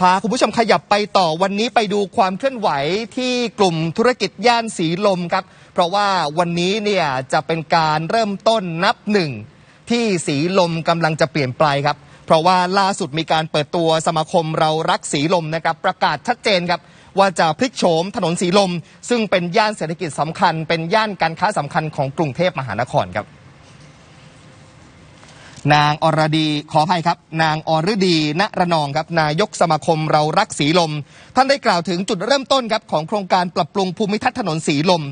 พาคุณผู้ชมขยับไปต่อวันนี้ไปดูความเคลื่อนไหวที่กลุ่มธุรกิจย่านสีลมครับ เพราะว่าวันนี้เนี่ยจะเป็นการเริ่มต้นนับหนึ่งที่สีลมกำลังจะเปลี่ยนไปครับ เพราะว่าล่าสุดมีการเปิดตัวสมาคมเรารักสีลมนะครับ ประกาศชัดเจนครับว่าจะพลิกโฉมถนนสีลม ซึ่งเป็นย่านเศรษฐกิจสำคัญ เป็นย่านการค้าสำคัญของกรุงเทพมหานครครับ นางอรดีขออภัยครับ นางอรดีณระนองครับ นายกสมาคมเรารักสีลม ท่านได้กล่าวถึงจุดเริ่มต้นครับของโครงการปรับปรุงภูมิทัศน์ถนนสีลม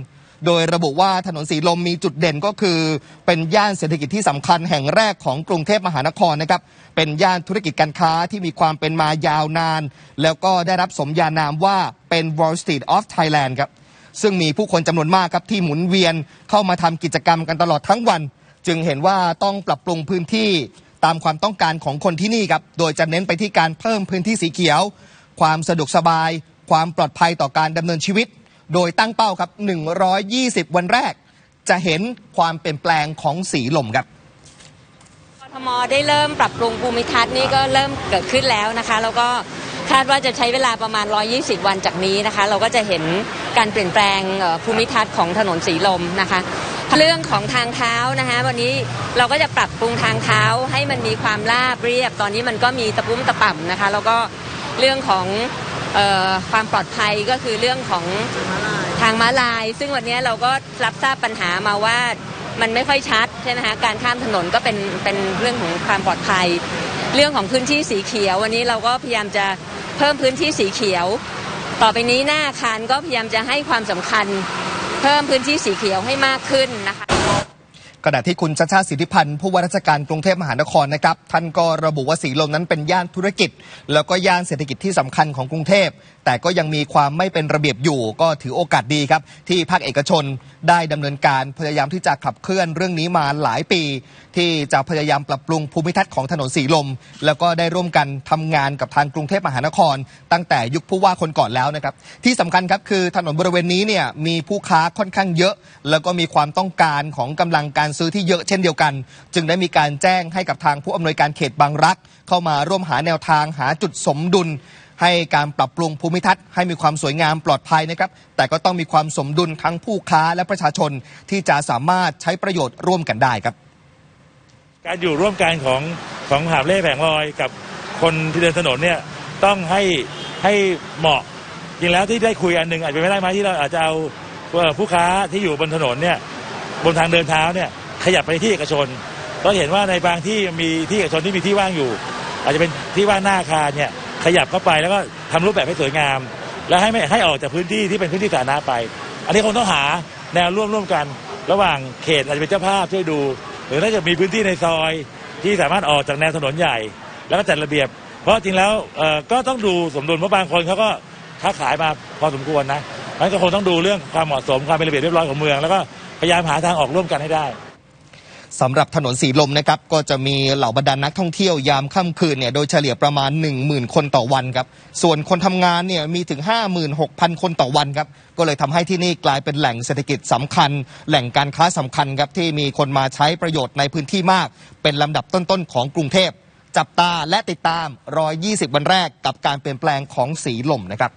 โดยระบุว่าถนนสีลมมีจุดเด่นก็คือ เป็นย่านเศรษฐกิจที่สำคัญแห่งแรกของกรุงเทพมหานครนะครับเป็นย่านธุรกิจการค้าที่มีความเป็นมายาวนาน แล้วก็ได้รับสมญานามว่าเป็น Wall Street of Thailand ครับซึ่งมีผู้คนจำนวนมากครับที่หมุนเวียนเข้ามาทำกิจกรรมกันตลอดทั้งวัน จึงเห็นว่าต้องปรับปรุงพื้นที่ตามความต้องการของคนที่นี่ครับ โดยจะเน้นไปที่การเพิ่มพื้นที่สีเขียว ความสะดวกสบาย ความปลอดภัยต่อการดำเนินชีวิต โดยตั้งเป้าครับ 120 วันแรก จะเห็นความเปลี่ยนแปลงของสีลมครับกทมได้เริ่มปรับปรุงภูมิทัศน์นี่ก็เริ่มเกิดขึ้นแล้วนะคะ แล้วก็คาดว่าจะใช้เวลาประมาณ 120 วันจากนี้นะคะ เราก็จะเห็นการเปลี่ยนแปลงภูมิทัศน์ของถนนสีลมนะคะ เรื่องของทางเท้านะคะวันนี้เราก็จะปรับปรุงทางเท้าให้มันมีความราบเรียบ ตอนนี้มันก็มีตะปุ้มตะป่ำนะคะแล้วก็เรื่องของออความปลอดภัยก็คือเรื่องของทางม้าลาย ซึ่งวันนี้เราก็รับทราบปัญหามาว่ามันไม่ค่อยชัดใช่ไหมคะการข้ามถนนก็เป็นเป็นเรื่องของความปลอดภัย เรื่องของพื้นที่สีเขียว วันนี้เราก็พยายามจะเพิ่มพื้นที่สีเขียว ต่อไปนี้หน้าอาคารก็พยายามจะให้ความสำคัญ เพิ่มพื้นที่สีเขียวให้มากขึ้นนะคะ ขณะที่คุณชาชาติสิทธิพันธ์ผู้ว่าราชการกรุงเทพมหานครนะครับท่านก็ระบุว่าสีลมนั้นเป็นย่านธุรกิจ แล้วก็ย่านเศรษฐกิจที่สำคัญของกรุงเทพ แต่ก็ยังมีความไม่เป็นระเบียบอยู่ก็ถือโอกาสดีครับ ที่ภาคเอกชนได้ดำเนินการพยายามที่จะขับเคลื่อนเรื่องนี้มาหลายปี ที่จะพยายามปรับปรุงภูมิทัศน์ของถนนสีลม แล้วก็ได้ร่วมกันทำงานกับทางกรุงเทพมหานคร ตั้งแต่ยุคผู้ว่าคนก่อนแล้วนะครับที่สำคัญครับคือถนนบริเวณนี้เนี่ยมีผู้ค้าค่อนข้างเยอะ แล้วก็มีความต้องการของกำลังการซื้อที่เยอะเช่นเดียวกัน จึงได้มีการแจ้งให้กับทางผู้อำนวยการเขตบางรัก เข้ามาร่วมหาแนวทางหาจุดสมดุล ให้การปรับปรุงภูมิทัศน์ให้มีความสวยงามปลอดภัยนะครับแต่ก็ต้องมีความสมดุลทั้งผู้ค้าและประชาชนที่จะสามารถใช้ประโยชน์ร่วมกันได้ครับ การอยู่ร่วมกันของของหาบเล่แผงลอยกับคนที่เดินถนนเนี่ยต้องให้ให้เหมาะจริงแล้วที่ได้คุยอันหนึ่งอาจจะไม่ได้ไหมที่เราอาจจะเอาผู้ค้าที่อยู่บนถนนเนี่ยบนทางเดินเท้าเนี่ย ขยับไปที่เอกชน ก็เห็นว่าในบางที่มีที่เอกชนที่มีที่ว่างอยู่ อาจจะเป็นที่ว่างหน้าอาคารเนี่ยขยับเข้าไปแล้วก็ทำรูปแบบให้สวยงาม แล้วให้ไม่ให้ออกจากพื้นที่ที่เป็นพื้นที่สาธารณะไป อันนี้คงต้องหาแนวร่วมร่วมกัน ระหว่างเขตอาจจะเป็นเจ้าภาพช่วยดู หรือถ้าจะมีพื้นที่ในซอยที่สามารถออกจากแนวถนนใหญ่ แล้วก็จัดระเบียบ เพราะจริงแล้วก็ต้องดูสมดุลเพราะบางคนเขาก็ค้าขายมาพอสมควรนะนั้นก็คงต้องดูเรื่องความเหมาะสมความเป็นระเบียบเรียบร้อยของเมือง แล้วก็พยายามหาทางออกร่วมกันให้ได้ สำหรับถนนสีลมนะครับก็จะมีเหล่าบรรดานักท่องเที่ยวยามค่ำคืนเนี่ยโดยเฉลี่ยประมาณ 10,000 คนต่อวันครับส่วนคนทำงานเนี่ยมีถึง 56,000 คนต่อวันครับก็เลยทำให้ที่นี่กลายเป็นแหล่งเศรษฐกิจสำคัญ แหล่งการค้าสำคัญครับที่มีคนมาใช้ประโยชน์ในพื้นที่มาก เป็นลำดับต้นๆของกรุงเทพจับตาและติดตาม 120 วันแรกกับการเปลี่ยนแปลงของสีลมนะครับ